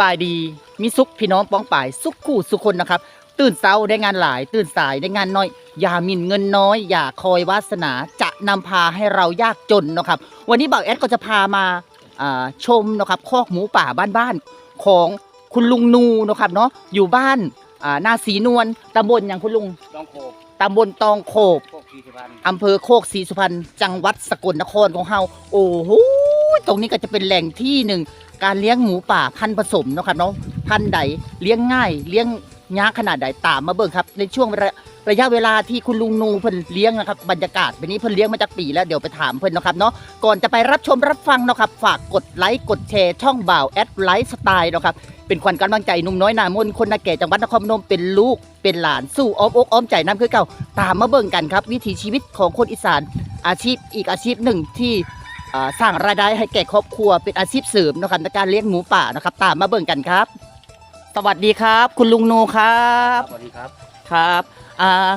สบายดี มีสุขพี่น้องป้องป่าย สุขคู่สุขคนนะครับ ตื่นเช้าได้งานหลาย ตื่นสายได้งานน้อย อย่าหมิ่นเงินน้อย อย่าคอยวาสนาจะนำพาให้เรายากจนนะครับ วันนี้บ่าวแอดก็จะพามาอ่าชมนะครับคอกหมูป่าบ้านๆของคุณลุงนูนะครับเนาะอยู่บ้านอ่านาสีนวลตำบลอย่างคุณลุงต้องโคกตำบลตองโขบโคกสี่สิบพันอำเภอโคกศรีสุพรรณจังหวัดสกลนครของเฮาโอ้โหตรงนี้ก็จะเป็นแหล่งที่หนึ่ง การเลี้ยงหมูป่าพันผสมเนาะครับเนาะพันใดเลี้ยงง่าย เลี้ยงยากขนาดใดตามมาเบิ่งครับ ในช่วงระระยะเวลาที่คุณลุงนูเพิ่นเลี้ยงนะครับบรรยากาศแบบนี้เพิ่นเลี้ยงมาจากปีแล้วเดี๋ยวไปถามเพิ่นเนาะครับเนาะก่อนจะไปรับชมรับฟังเนาะครับฝากกดไลค์กดแชร์ช่องบ่าวแอดไลฟ์สไตล์เนาะครับเป็นขวัญกำลังใจหนุ่มน้อยนามนคนนาแก่จังหวัดนครพนมเป็นลูกเป็นหลานสู้อ้อมอกอ้อมใจน้ำคือเก่าตามมาเบิ่งกันครับ วิถีชีวิตของคนอีสานอาชีพอีกอาชีพหนึ่งที่ สร้างรายได้ให้แก่ครอบครัวเป็นอาชีพเสริมนะครับในการเลี้ยงหมูป่านะครับ ตามมาเบิ่งกันครับ สวัสดีครับ คุณลุงนูครับสวัสดีครับครับอ่า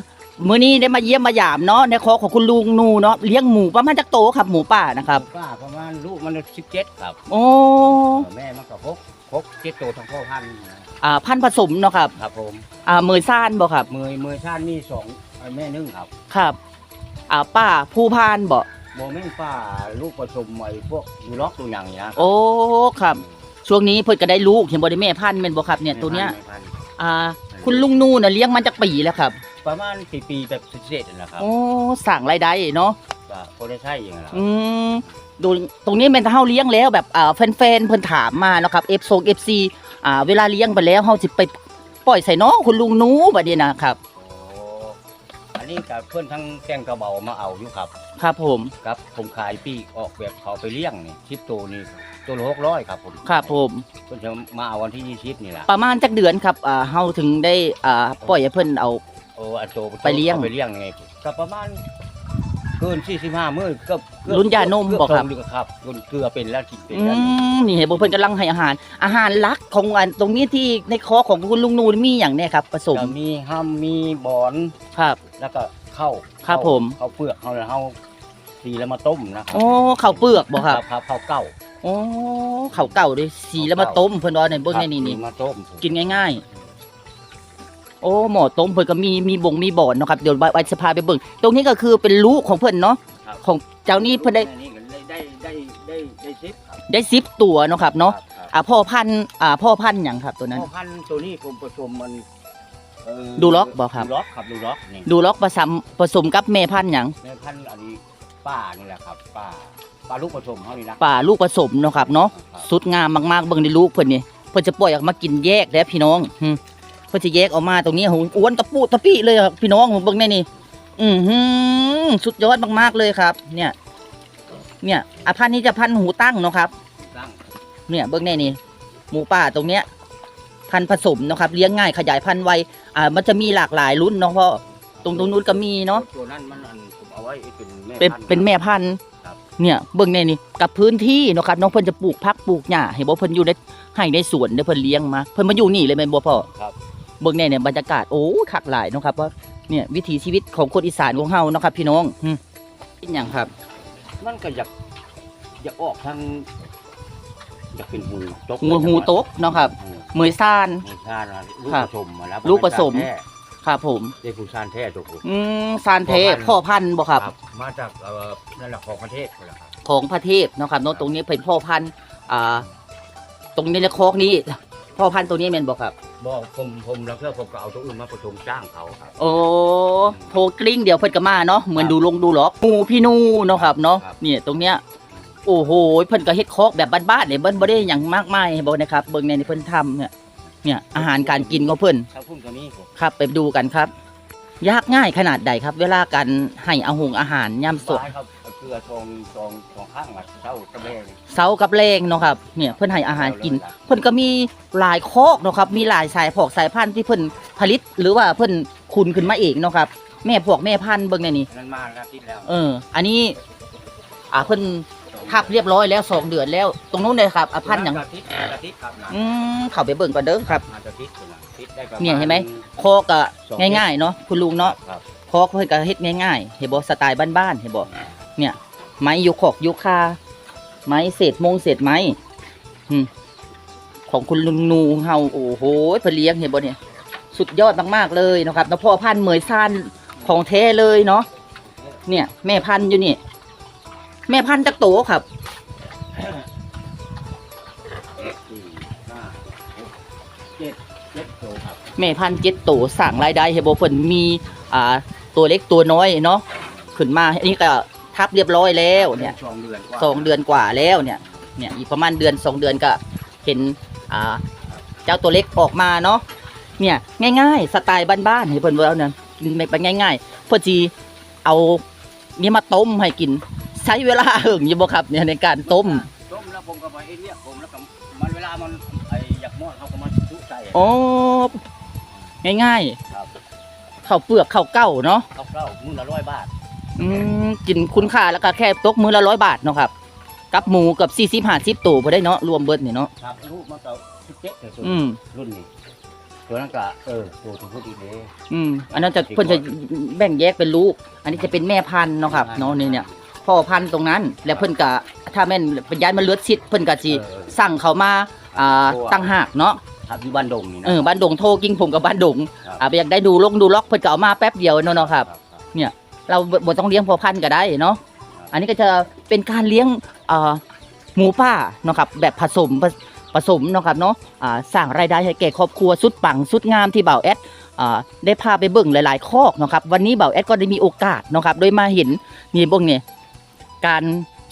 มื้อนี้ได้มาเยี่ยมมาหยามเนาะในคอของคุณลุงนูเนาะเลี้ยงหมูประมาณจักโตครับหมูป่านะครับป้าประมาณลูกมันสิบเจ็ดครับโอ้แม่มันก็พกพกเจ็ดโตทั้งพ่อพันธุ์อ่าพันธุ์ผสมเนาะครับครับผมอ่าเมยซ่านบ่ครับมือมือชาติมีสองแม่นึ่งครับครับอ่าป้าผู้พานบ่ โมเมนป้าลูกผสมไอ้พวกยูล็อกตัวอย่างนี้นะโอ้ครับ ช่วงนี้เพิ่นก็ได้ลูกเห็นบ่ได้แม่พันธุ์แม่นบ่ครับเนี่ยตัวเนี้ยแม่พันธุ์อ่า คุณลุงนูน่ะเลี้ยงมันจากปีแล้วครับประมาณสี่ปีแบบเศษๆนั่นแหละครับโอ้สั่งรายได้เนาะก็พอได้ใช่อย่างนั้นแหละอืมดูตรงนี้เป็นเฮาเลี้ยงแล้วแบบอ่าแฟนๆเพิ่นถามมาเนาะครับ F 2 FC อ่าเวลาเลี้ยงไปแล้วเฮาสิไปปล่อยใส่น้องคุณลุงนูบัดนี้นะครับโอ้อั นนี้กับเพื่อนทั้งแกงกระเบามาเอาอยู่ครับ ครับผม ครับผมขายปีกออกแบบเขาไปเลี้ยงนี่ชิปโตนี่ตัวละหกร้อยครับผมครับผม เพิ่นจะมาเอาวันที่ยี่สิบนี่แหละประมาณจักเดือนครับอ่าเฮาถึงได้อ่าปล่อยให้เพิ่นเอา โอ้อันโตไปเลี้ยง อาไปเลี้ยงไงก็ประมาณเกินสี่สิบห้ามื้อก็เกือบรุ่นยานมเกืบอกครับ เดือนครับรุ่นเกลือเป็นแล้วคิดเป็นอืแล้วมนี่เห็นบ่เพิ่นกำลังให้อาหาร อาหารหลักของอันตรงนี้ที่ในคอของคุณลุงนูมีหยังแน่ครับผสมก็มีห้ามมีบอนครับ แล้วก็ข้าวครับข้าวผม ข้าวเปลือกข้าวแล้วข้าวสีแล้วมาต้มนะครัโอ้ข้าวเปลือกบ่ครับครับข้าวเก่าโอ้ข้าวเก่าด้วยสีแล้วมาต้มเพิ่นว่าในเบิ่งในนี่นี่มาต้มกินง่ายๆ โอ้หมอต้มเพิ่นก็มีมีบงมีบ่อนเนาะครับเดี๋ยวไว้จะพาไปเบิ่งตรงนี้ก็คือเป็นลูกของเพิ่นเนาะครับ ของเจ้านี้เพิ่นได้อันนี้ก็ได้ได้ได้ได้ได้ซิปครับได้สิบตัวเนาะครับเนาะครับครับอ่าพ่อพันธุ์อ่าพ่อพันธุ์หยังครับตัวนั้น พ่อพันธุ์ตัวนี้ผมผสมมันเอ่อดูล็อกบ่ครับ ดูล็อกครับดูล็อกนี่ดูล็อกผสมผสมกับแม่พันธุ์หยังแม่พันธุ์อันนี้ป้านี่แหละครับป้าป้าลูกผสมเขานี่นะป่าลูกผสมเนาะครับเนาะ ครับสุดงามมากๆเบิ่งในลูกเพิ่นนี่เพิ่นจะปล่อยออกมากินแยกแล้วพี่น้องหึเพิ่นจะแยกออกมาตรงนี้โหอ้วนตะปูตะปี้เลยครับพี่น้องเบิ่งในนี่อือหือสุดยอดมากๆเลยครับ เนี่ย เนี่ยอาพันธุ์นี้จะพันธุ์หูตั้งเนาะครับตั้งเนี่ยเบิ้งแน่นี่หมูป่าตรงเนี้ย พันธุ์ผสมเนาะครับ เลี้ยงง่ายขยายพันธุ์ไวอ่า มันจะมีหลากหลายรุ่นเนาะพ่อตรงตรงนู้นก็มีเนาะตัวนั้นมันอันผมเอาไว้เป็นแม่เป็นพันธุ์เป็นแม่พันธุ์ครับเนี่ยเบิ้งแน่นี่กับพื้นที่เนาะครับน้องเพิ่นจะปลูกพักปลูกหญ้าให้บ่เพิ่นอยู่ในให้ในสวนเด้อเพิ่นเลี้ยงมา เพิ่นมาอยู่นี่เลยแม่นบ่พ่อครับ เบิ้งแน่เนี่ยบรรยากาศโอ้คักหลายเนาะครับว่าเนี่ยวิถีชีวิตของคนอีสานของเฮาเนาะครับ พี่น้องอืมเป็นหยังครับ มันก็อยากอยากออกทางอยากเป็นหูตกงูหูตกเนาะครับอืมเหมยซ่านหูชาตินะลูกครัผบสมมาแล้วลูกผสมแท้ครับผมได้ผู้ชานแท้ตัวผมอืมซานเทพ่อพันธุ์บ่ครับ มาจากเอ่อนั่นแหละของประเทศนั่นแหละครับของประเทศเนาะครับเนาะตรงนี้เป็นพ่อพันธุ์อ่า ตรงนี้ในคอกนี้ พ่อพันธุ์ตัวนี้แม่นบอกครับ บอกผมผมแล้วก็ผมก็เอาตัวอื่นมาผสมจ้างเขาครับ โอ้โทรกลิ้งเดี๋ยวเพิ่นก็มาเนาะเหมือนดูลงดูหรอกหมูพี่นูเนาะครับเนาะครับ เนี่ยตรงเนี้ยโอ้โหเพิ่นก็เฮ็ดคอกแบบบ้านๆเนี่ยเบิ่นบ่ได้หยังมากมายให้บ่นะครับเบิ่งในที่เพิ่นทำเนี่ยเนี่ยอาหารการกินของเพิ่นถ้าพุ่นตัวนี้ผมครับไปดูกันครับ ยากง่ายขนาดใดครับ เวลาการให้อาหงอาหารยามสดบายครับเอาเก ลือทองทองทองข้างอะเจ้ากระเบงเสากับแรงเนาะครับเนี่ยเพิ่นให้อาหารกิน เพิ่นก็มีหลายคอกเนาะครับมีหลายสายพอกสายพันธุ์ที่เพิ่นผลิต หรือว่าเพิ่นคุนขึ้นมาเองเนาะครับ แม่พวกแม่พันธุ์เบิ่งในนี่นั่นมาแล้วที่แล้วเออ อันนี้ อ่าเพิ่นทับเรียบร้อยแล้วสองเดือนแล้ว ตรงนู้นเลยครับอะพันธุ์หยังกระติดกระติดครับนะอืมเข้าไปเบิ่งก่อนเด้อครับ อาจจะติดอยู่นะติดได้ประมาณเนี่ยเห็นไหม คอกก็ง่ายๆเนาะคุณลุงเนาะครับ คอกเพิ่นก็เฮ็ดง่ายๆเห็นบ่สไตล์บ้านๆเห็นบ่ เนี่ย ไม้ยุคอกยุคคาไม้เศษมงเศษไม้ของคุณลุงนูเฮาโอ้โหเพลียงเห็นบ่เนี่ย สุดยอดมากๆเลยนะครับแล้วพ่อพันธ์เหมยซ่านของแท้เลยเนาะเนี่ย แม่พันธุ์อยู่นี่ แม่พันธุ์จักโตครับสี่ห้าหกเจ็ดเจ็ดโตครับแม่พันธุ์เจ็ดโตสั่งรายได้เฮโบเพิ่นมี อ่า ตัวเล็กตัวน้อยเนาะขึ้นมาอันนี้ก็ ทับเรียบร้อยแล้วเนี่ยสองเดือนกว่าสองเดือนกว่าแล้วเนี่ยเนี่ยอีกประมาณเดือนสองเดือนก็เห็นอ่าเจ้าตัวเล็กออกมาเนาะเนี่ยง่าย ๆ สไตล์บ้านๆให้เพิ่นว่าเนี่ยไม่ไปง่ายๆเพื่อจีเอานี่มาต้มให้กิน ใช้เวลาเหิงอยู่บ่ครับเนี่ยในการต้มต้มแล้วผมก็ไปเรียกผมแล้วก็มันเวลามันไอ้อยากมอดเขาก็มาชุบใส่โอ้ง่ายครับๆข้าวเปลือกข้าวเก้าเนาะเขาเล่ามื้อละร้อยบาท อืมกินคุณค่าแล้วก็แค่ตกมือละร้อยบาทเนาะครับ กับหมูกับสี่สิบห้าสิบตัวพอได้เนาะรวมเบิดเนี่ยเนาะครับลูกมันก็สิบเจ็ดเลยตัวอืมรุ่นนี้ตัวนั้นก็เออตัวทุกคนอีกเลยอืมอันนั้นจะเพิ่นจะแบ่งแยกเป็นลูก อันนี้จะเป็นแม่พันธุ์เนาะครับเนาะนี่เนี่ยพ่อพันธุ์ตรงนั้น แล้วเพิ่นก็ถ้าแม่นเป็นย้ายมาเลือดชิดเพิ่นก็สิสั่งเขามาอ่าตั้งหากเนาะครับอยู่บ้านดงนี่นะเออบ้านดงโทรกิ้งผมกับบ้านดงครับอ่าไปอยากได้ดูลงดูล็อกเพิ่นก็เอามาแป๊บเดียวเนาะเนาะครับ เราบ่บ่ต้องเลี้ยงพอพันธุ์ก็ได้เนาะอันนี้ก็จะเป็นการเลี้ยงเอ่อหมูป่าเนาะครับแบบผสมผผสมเนาะครับเนาะอ่าสร้างรายได้ให้แก่ครอบครัวสุดปังสุดงามที่เบาแอดอ่าได้พาไปเบิ่งหลายๆคอกเนาะครับวันนี้เบาแอดก็ได้มีโอกาสเนาะครับโดยมาเห็นนี่เบิ่งเนี่ยการ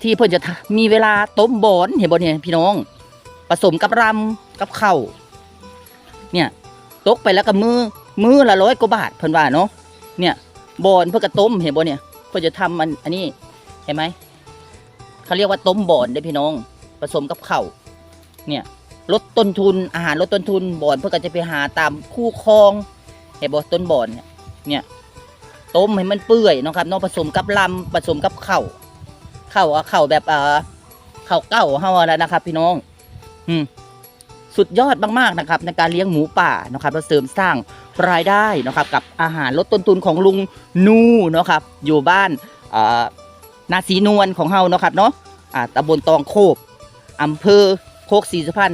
ที่เพิ่นจะทำมีเวลาต้มบอนเห็นบ่เนี่ยพี่น้องผสมกับรำกับข้าวเนี่ยตกไปแล้วก็มือมือละร้อยกว่าบาทเพิ่นว่าเนาะเนี่ย บอนเพื่อกระต้มเห็นบ่เนี่ยเพื่อจะทำมันอันนี้เห็นไหมเขาเรียกว่าต้มบ่อนเด้พี่น้อง ผสมกับเข้าเนี่ยลดต้นทุนอาหารลดต้นทุนบ่อนเพื่อก็จะไปหาตามคู่คลองเห็นบ่ต้นบ่อนเนี่ยเนี่ยต้มให้มันเปื่อยเนาะครับเนาะผสมกับลำผสมกับเข้าวข้าเข้าแบบเอ่อข้าเก้าเฮาแล้วนะครับ พี่น้อง อืม สุดยอดมากๆนะครับในการเลี้ยงหมูป่านะครับและเสริมสร้างรายได้นะครับกับอาหารลดต้นทุนของลุงนูนะครับอยู่บ้านนาสีนวลของเฮานะครับเนาะตำบลตองโคบอำเภอโคกศรีสุพรรณ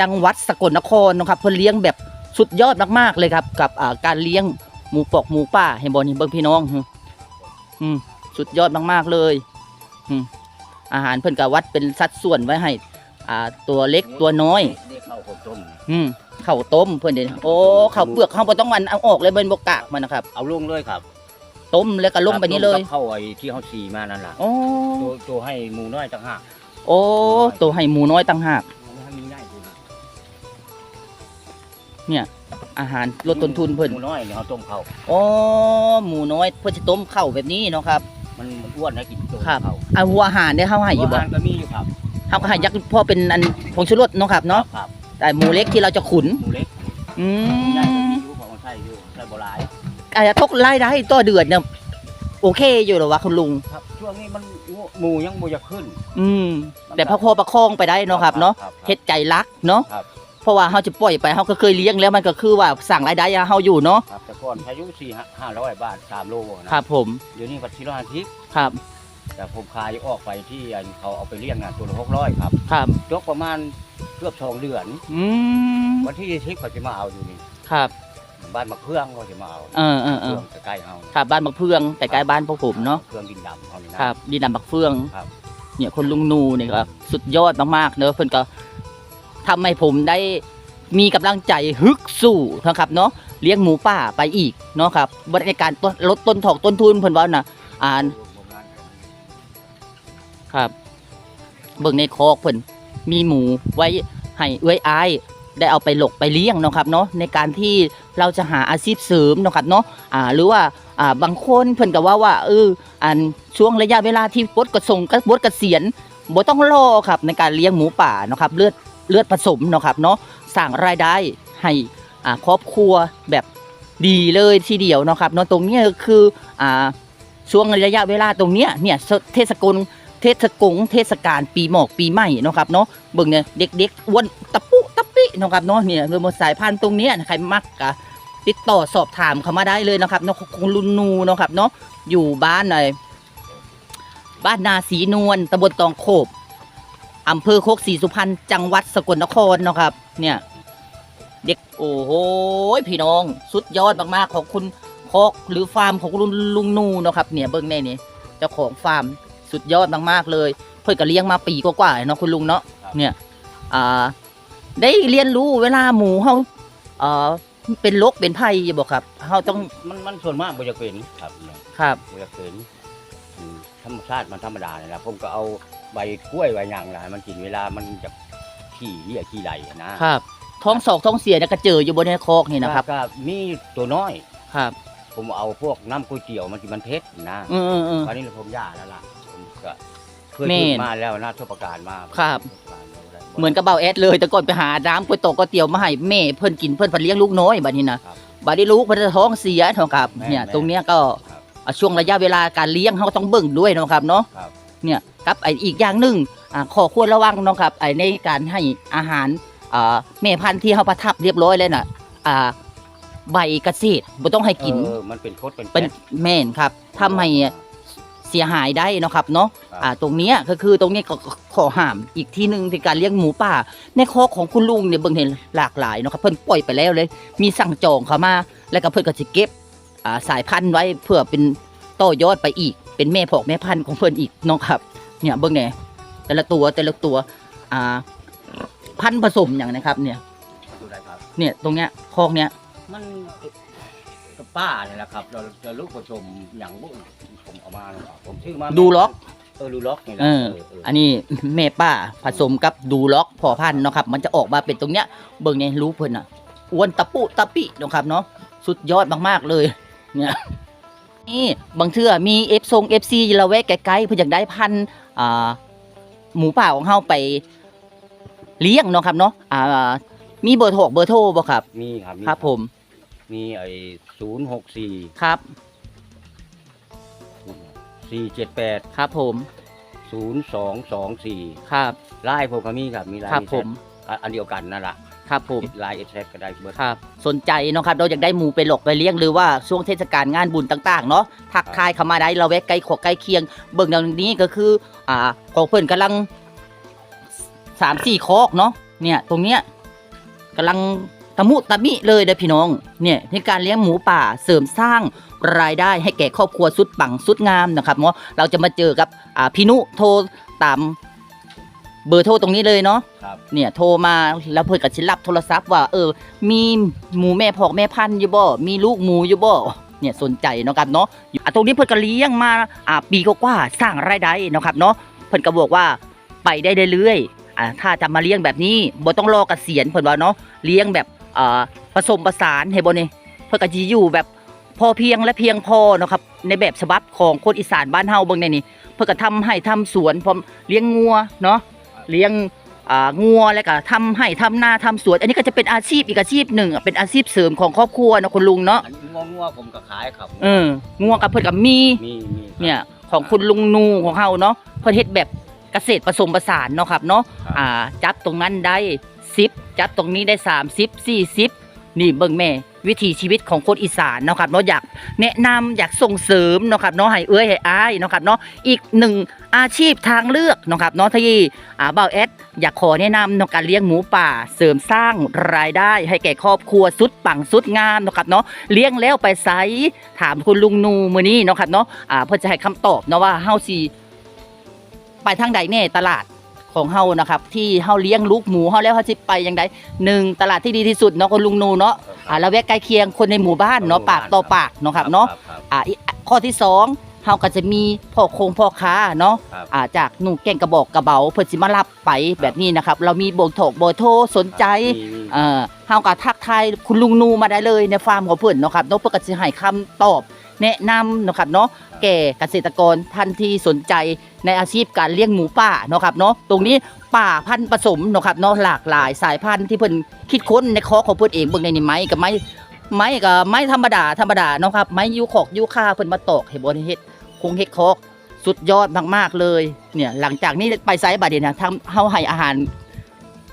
จังหวัดสกลนครนะครับเพิ่นเลี้ยงแบบสุดยอดมากๆเลยครับกับการเลี้ยงหมูปอกหมูป่าเห็นบ่นี่เบิ่งพี่น้องอืมสุดยอดมากๆเลยอืมอาหารเพิ่นก็วัดเป็นสัดส่วนไว้ให้อ่าตัวเล็กตัวน้อย ข้าผมต้มนี่อืมข้าวต้มเพิ่นเด้โอ้ข้าวเปลือกเฮาบ่ต้องมันเอาออกเลยเบิ่นบ่กากมันนะครับ เอาลงเลยครับ ต้มแล้วก็ลงไปนี่เลยครับกับเข้าไอ้ที่เขาสีมานั่นล่ะโอ้ตัวตัวให้หมูน้อยต่างหากโอ้ตัวให้หมูน้อยต่างหากให้มีง่ายตัวนี้อาหารลดต้นทุนเพิ่นหมูน้อยเนี่ยเขาต้มเขาโอ้หมูน้อยเพิ่นจะต้มข้าวแบบนี้เนาะครับ มันมันอ้วนนะกินตัวครับเขาเอาหัวอาหารได้เฮาให้อยู่บ่อาหารก็มีอยู่ครับเฮาก็ให้ยักษ์พอเป็นอันผงชูรสเนาะครับเนาะครับ แต่หมูเล็กที่เราจะขุน หมูเล็กอืใหญ่ก็มมีอยู่ของใช่อยู่ใช่โบราณอาจจะตกรายได้ต่อเดือนเนี่ยโอเคอยู่หรอวะคุณลุง ครับ ช่วงนี้มันหมูยังบ่อยากขึ้นอืม แต่พระโคประคองไปได้เนาะครับเนาะครับเฮ็ดใจรักเนาะครับ เพราะว่าเฮาจะปล่อยไปเฮาก็เคยเลี้ยงแล้วมันก็คือว่าสั่งรายได้ให้เฮาอยู่เนาะครับแต่ก่อนอายุสี่ห้าร้อยบาทสามโลนะครับผมเดี๋ยวนี้พันสี่ร้อยห้าสิบครับ แต่ผมขายออกไปที่อันเขาเอาไปเลี้ยงอะตัวละหกร้อยครับครับยกประมาณเกือบสองเดือน อืมวันที่ทิพเขาจะมาเอาอยู่นี่ครับ บ้านมะเขืองเขาจะมาเอาเออเออเอเขือองใกล้ๆเฮาครับบ้านบักเฟืองแต่ใกล้บ้านพวกผมเนาะเครื่องดินดำเขานี่นะ ครับดีดำบักเฟืองครับ เนี่ยคนลุงนูเนี่ยครับสุดยอดมากๆเนอะเพิ่นก็ทำให้ผมได้มีกำลังใจฮึกสู้นะครับเนาะเลี้ยงหมูป่าไปอีกเนาะครับบริการต้นลดต้นถอกต้นทุนเพิ่นว่าน่ะอ่าน ครับ เบิ่งในคอกเพิ่นมีหมูไว้ให้เอื้อยอายได้เอาไปหลกไปเลี้ยงเนาะครับเนาะในการที่เราจะหาอาชีพเสริมเนาะครับเนาะอ่าหรือว่าอ่าบางคนเพิ่นก็ว่าว่าเอออันช่วงระยะเวลาที่ปดกระส่งกระบดเกษียณบ่ต้องรอครับในการเลี้ยงหมูป่าเนาะครับเลือดเลือดผสมเนาะครับเนาะสร้างรายได้ให้อ่าครอบครัวแบบดีเลยทีเดียวเนาะครับเนาะตรงนี้คืออ่าช่วงระยะเวลาตรงเนี้ยเนี่ยเทศกาล เทศกงเทศกาลปีหมอกปีใหม่นะครับเนาะเบิ่งเนี่ยเด็กๆอ้วนตะปุตะปินะครับเนาะเนี่ยเรื่องสายพันธุ์ตรงนี้ใครมักกะติดต่อสอบถามเข้ามาได้เลยนะครับเนาะคุณลุนนูนะครับเนาะอยู่บ้านไหนบ้านนาสีนวลตำบลตองโคบอำเภอโคกศรีสุพรรณจังหวัดสกลนครนะครับ เนี่ยเด็กโอ้โหพี่น้อง สุดยอดมากๆของคุณโคกหรือฟาร์มของคุณลุงนูนะครับเนี่ยเบิ้งแน่นี่เจ้าของฟาร์ม สุดยอดมากๆเลย เพื่อนก็เลี้ยงมาปีกว่าๆเนาะคุณลุงเนาะเนี่ยอ่าได้เรียนรู้เวลาหมูเขาเอ่อเป็นโรคเป็นภัยอยู่บอกครับเขาต้องมันมันส่วนมากบ่จะเป็นครับเนี่ยครับบ่จะเป็นอืมธรรมชาติมันธรรมดาเนี่ยนะผมก็เอาใบกล้วยใบหยางนะให้มันกินเวลามันจะขี้เหี้ยขี้ไหลนะครับ ท้องสอกท้องเสียเนี่ยก็เจออยู่บนในคอกนี่นะครับก็มีตัวน้อยครับ ผมเอาพวกน้ำก๋วยเตี๋ยวมันที่มันเผ็ดนะอืมอืมอืมตอนนี้ผมย่าแล้วล่ะผม ก็เคยแม่ฝึนกมาแล้วนะทุกประการมาครับทุกประการแล้วได้เหมือนกับเบาแอดเลยแต่ก่อนไปหาน้ำก๋วยตอกก๋วยเตี๋ยวมาให้แม่เพิ่นกินเพิ่นเพิ่นเลี้ยงลูกน้อยบัดนี้นะครับบัดนี้ลูกเพิ่นจะท้องเสียเนาะครับแม่เนี่ยแม่ตรงเนี้ยก็ครับอะช่วงระยะเวลาการเลี้ยงเขาก็ต้องเบิ่งด้วยเนาะครับเนาะครับเนี่ยครับไออีกอย่างหนึ่งอ่าขอควรระวังเนาะครับไอในการให้อาหารอ่าแม่พันธุ์ที่เขาประทับเรียบร้อยแล้วน่ะอ่าใบกระเษตรบ่ต้องให้กินเออมันเป็นโคตรเป็นเป็นแป๊ะแม่นครับทำให้เสียหายได้เนาะครับเนาะครับอ่าตรงเนี้ยก็คือตรงนี้ก็ขอห้ามอีกที่หนึ่งในการเลี้ยงหมูป่า ในคอกของคุณลุงเนี่ยเบิ่งเห็นหลากหลายเนาะครับเพิ่นปล่อยไปแล้วเลย มีสั่งจองเข้ามา แล้วก็เพิ่นก็สิเก็บอ่าสายพันธุ์ไว้เพื่อเป็นต่อยอดไปอีก เป็นแม่พอกแม่พันธุ์ของเพิ่นอีกเนาะครับ เนี่ยเบิ่งแหน่แต่ละตัวแต่ละตัวอ่าพันธุ์ผสมอย่างนะครับเนี่ยดูได้ครับเนี่ยตรงเนี้ยคอกเนี้ยมันกับ ป้าเนี่ยแหละครับเราจะลูกผสมอย่างพวกผมเอามาเนี่ยผมชื่อมาดูล็อก เออดูล็อกนี่แหละเออเออเอออันนี้แม่ป้าผสมกับดูล็อกพอพันธุ์เนาะครับ มันจะออกมาเป็นตรงเนี้ยเบิ่งเนี่ยรู้เพิ่นอะอ้วนตะปุตะปิเนาะครับเนาะสุดยอดมากๆเลย เนี่ย นี่บางเทื่อมีเอฟซงเอฟซีละแวกไกลๆเพิ่นอยากได้พันธุ์อ่าหมูป่าของเฮาไปเลี้ยงเนาะครับเนาะอ่า มีเบอร์โทรเบอร์โทรบ่ครับ มีครับมีครับผม มีไอ้ศูนย์หกสี่ครับสี่เจ็ดแปดครับผมศูนย์สองสองสี่ครับไลน์ผมก็มีครับมีไลน์ครับผมอะอันเดียวกันนั่นแหละครับผมไลน์เอสก็ได้เบอร์ครับ สนใจเนาะครับ เราอยากได้หมูไปหลกไปเลี้ยงหรือว่าช่วงเทศกาลงานบุญต่างๆ เนาะทักทายเข้ามาได้เราแวะใกล้ขอใกล้เคียง เบิ่งอย่างนี้ก็คือ อ่าของเพิ่นกำลังสามสี่คอกเนาะเนี่ย ตรงเนี้ยกำลัง ตะมุตะมิเลยเด้อพี่น้องเนี่ยในการเลี้ยงหมูป่าเสริมสร้างรายได้ให้แก่ครอบครัวสุดปังสุดงามนะครับเนาะเราจะมาเจอกับอ่าพี่นุโทรตามเบอร์โทรตรงนี้เลยเนาะครับเนี่ยโทรมาแล้วเพิ่นก็สิรับโทรศัพท์ว่าเออ มีหมูแม่พอกแม่พันธุ์อยู่บ่มีลูกหมูอยู่บ่เนี่ยสนใจเนาะครับเนาะอะตรงนี้เพิ่นก็เลี้ยงมาอ่าปีกว่าๆสร้างรายได้เนาะครับเนาะเพิ่นก็บอกว่าไปได้เรื่อยๆอ่าถ้าจะมาเลี้ยงแบบนี้บ่ต้องรอเกษียณเพิ่นว่าเนาะเลี้ยงแบบอ่า ผสมผสานให้บ่นี่เพิ่นก็สิอยู่แบบพอเพียงและเพียงพอเนาะครับในแบบฉบับของคนอีสานบ้านเฮาเบิ่งในนี่เพิ่นก็ทำให้ทำสวนพร้อมเลี้ยงงัวเนาะเลี้ยงอ่างัวแล้วก็ทำให้ทำนาทำสวน อันนี้ก็จะเป็นอาชีพอีกอาชีพหนึ่งอะเป็นอาชีพเสริมของครอบครัวนะคุณลุงเนาะอันนี้งัวๆผมก็ขายครับเอองัวกับเพิ่นกับมีมีมีครับเนี่ยของคุณลุงนูของเฮาเนาะเพิ่นเฮ็ดแบบเกษตรผสมผสานเนาะครับเนาะครับอ่าจับตรงนั้นได้ 10 จับตรงนี้ได้ 30 40 นี่เบิ่งแม่ วิถีชีวิตของคนอีสานเนาะครับเนาะอยากแนะนำอยากส่งเสริมเนาะครับเนาะให้เอื้อยให้อ้ายเนาะครับเนาะอีกหนึ่งอาชีพทางเลือกเนาะครับเนาะที่อ่าเบาแอดอยากขอแนะนำเนาะการเลี้ยงหมูป่าเสริมสร้างรายได้ให้แก่ครอบครัวสุดปังสุดงามเนาะครับเนาะเลี้ยงแล้วไปไสถามคุณลุงนูมือนี้เนาะครับเนาะอ่าเพื่อจะให้คำตอบเนาะว่าเฮาสิไปทางใดแน่ตลาด ของเฮานะครับ ที่เฮาเลี้ยงลูกหมูเฮาแล้วเฮาสิไปยังไดหนึ่งตลาดที่ดีที่สุดเนาะคุณลุงนูเนาะอ่าแล้วแวกใกล้เคียงคนในหมู่บ้านเนาะปากต่อปากเนาะครับเนาะครับอ่าอีกข้อที่สองเฮาก็จะมีพ่อคงพ่อค้าเนาะครับอ่าจากหนุ่งแก่งกระบอกกระเบาเพิ่นสิมารับไปแบบนี้นะครับ เรามีโบกโถกโบโทรสนใจมีมีเอ่อเฮาก็ทักทายคุณลุงนูมาได้เลยในฟาร์มของเพิ่นเนาะครับเนาะเพิ่นก็สิให้คำตอบแนะนำเนาะครับเนาะ แก่เกษตรกรท่านที่สนใจในอาชีพการเลี้ยงหมูป่าเนาะครับเนาะตรงนี้ป่าพันธุ์ผสมเนาะครับเนาะหลากหลายสายพันธุ์ที่เพิ่นคิดค้นในคอของเพิ่นเองเบิ่งในนี่ไม้กับไม้ไม้กับไม้ธรรมดาธรรมดาเนาะครับไม้ยูขอกยูคาเพิ่นมาตอกให้บ่เฮ็ดคงเฮ็ดคอกสุดยอดมากๆเลยเนี่ยหลังจากนี้ไปไซส์บัดนี้นะทำเฮาให้อาหาร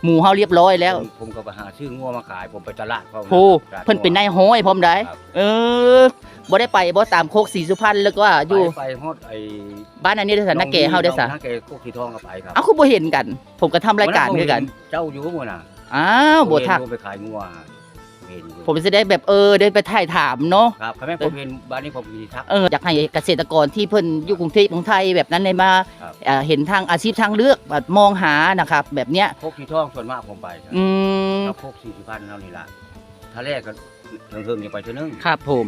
หมูเฮาเรียบร้อยแล้วผมผมก็ไปหาซื้องัวมาขาย ผมไปตลาดพร้อมโหเพิ่นเป็นนายห้อยพร้อมได้ครับเออบ่ได้ไปบ่ตามโคกศรีสุพรรณแล้วก็อยู่ไปไปฮอดไอ้บ้านอันนี้เด้อสันนักเกเฮาเด้อซะน้งเกโคกสีทองก็ไปครับเอ้าคือบ่เห็นกัน ผมก็ทำรายการคือกัน เจ้าอยู่บ่น่ะอ้าวบ่ทักเห็นไปขายงัว เห็นอยู่ผมจะได้แบบเออได้ไปถ่ายถามเนาะครับครับแม่ผมเห็นบ้านนี้ผมมีทัก เอออยากให้เกษตรกรที่เพิ่นอยู่กรุงเทพของไทยแบบนั้นเลยมาครับเอ่อเห็นทางอาชีพทางเลือกแบบมองหานะครับแบบเนี้ยโคกสีทองส่วนมากผมไปครับอืมแล้วโคกสี่สิบพันเท่านี้ละถ้าแรกก็เพิ่งๆจะไปเท่านึงครับผม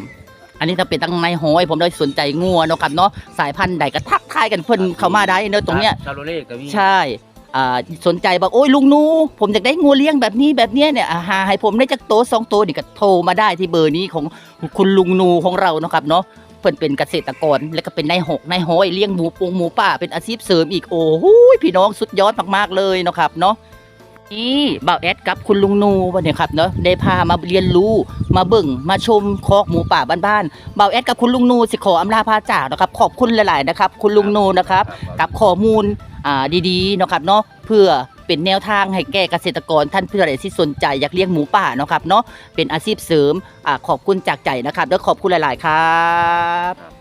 อันนี้ถ้าเป็นตั้งในหอยผมได้สนใจงัวเนาะครับเนาะสายพันธุ์ใดก็ทักทายกันเพิ่นเข้ามาได้เนาะตรงเนี้ย ซาโรเล่ก็มี ใช่อ่า สนใจบอกโอ้ยลุงนู ผมอยากได้งัวเลี้ยงแบบนี้แบบเนี้ยเนี่ยหาให้ผมได้จักโตสองโตนี่ก็โทรมาได้ที่เบอร์นี้ของคุณลุงนูของเราเนาะครับเนาะเพิ่นเป็นเกษตรกรแล้วก็เป็นนายหกนายห้อยเลี้ยงหมูปงหมูป่าเป็นอาชีพเสริมอีกโอ้โหพี่น้องสุดยอดมากๆเลยเนาะครับเนาะนี่บ่าวแอดกับคุณลุงนูวันนี้ครับเนาะได้พามาเรียนรู้มาเบิ่งมาชมคอกหมูป่าบ้านๆบ่าวแอดกับคุณลุงนูสิขออำลาพาจานะครับขอบคุณหลายๆนะครับ คุณลุงนูนะครับ กับข้อมูล ดีๆเนาะครับเนาะเพื่อเป็นแนวทางให้แก่เกษตรกรท่านเพื่อใดที่สนใจอยากเลี้ยงหมูป่าเนาะครับเนาะเป็นอาชีพเสริมอขอบคุณจากใจนะครับ แล้วขอบคุณหลาย ๆ ครับ